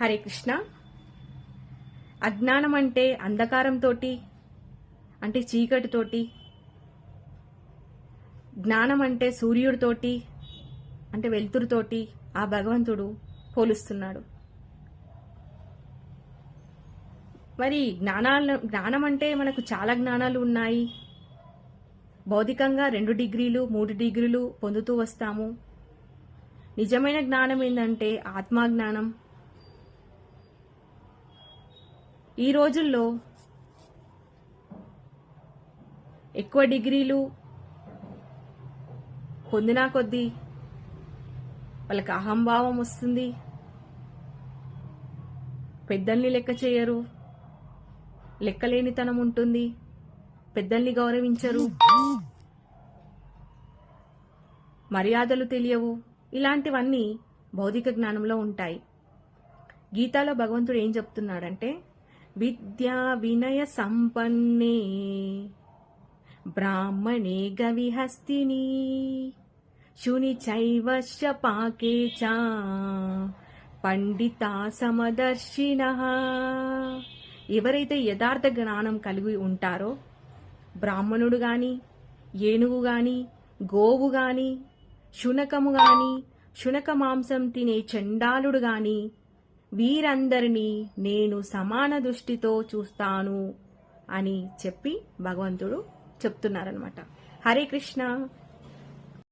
హరే కృష్ణ. అజ్ఞానం అంటే అంధకారంతో అంటే చీకటితోటి జ్ఞానం అంటే సూర్యుడితోటి అంటే వెలుతురుతోటి ఆ భగవంతుడు పోలుస్తున్నాడు. మరి జ్ఞానాల జ్ఞానం అంటే మనకు చాలా జ్ఞానాలు ఉన్నాయి. భౌతికంగా రెండు డిగ్రీలు మూడు డిగ్రీలు పొందుతూ వస్తాము. నిజమైన జ్ఞానం ఏంటంటే ఆత్మాజ్ఞానం. ఈ రోజుల్లో ఎక్కువ డిగ్రీలు పొందినా కొద్దీ వాళ్ళకి అహంభావం వస్తుంది. పెద్దల్ని లెక్క చేయరు. లెక్కలేనితనం ఉంటుంది. పెద్దల్ని గౌరవించరు. మర్యాదలు తెలియవు. ఇలాంటివన్నీ భౌతిక జ్ఞానంలో ఉంటాయి. గీతాలో భగవంతుడు ఏం చెప్తున్నాడంటే విద్యా వినయ సంపన్నే బ్రాహ్మణే గవిహస్తిని శుని చైవశ పాకే చ సమదర్శిన ఎవరైతే యథార్థ జ్ఞానం కలిగి ఉంటారో బ్రాహ్మణుడు గాని ఏనుగు గాని గోవు గాని శునకము గాని శునక మాంసం తినే చండాలుడు గాని వీరందరినీ నేను సమాన దృష్టితో చూస్తాను అని చెప్పి భగవంతుడు చెప్తున్నారనమాట హరే కృష్ణ.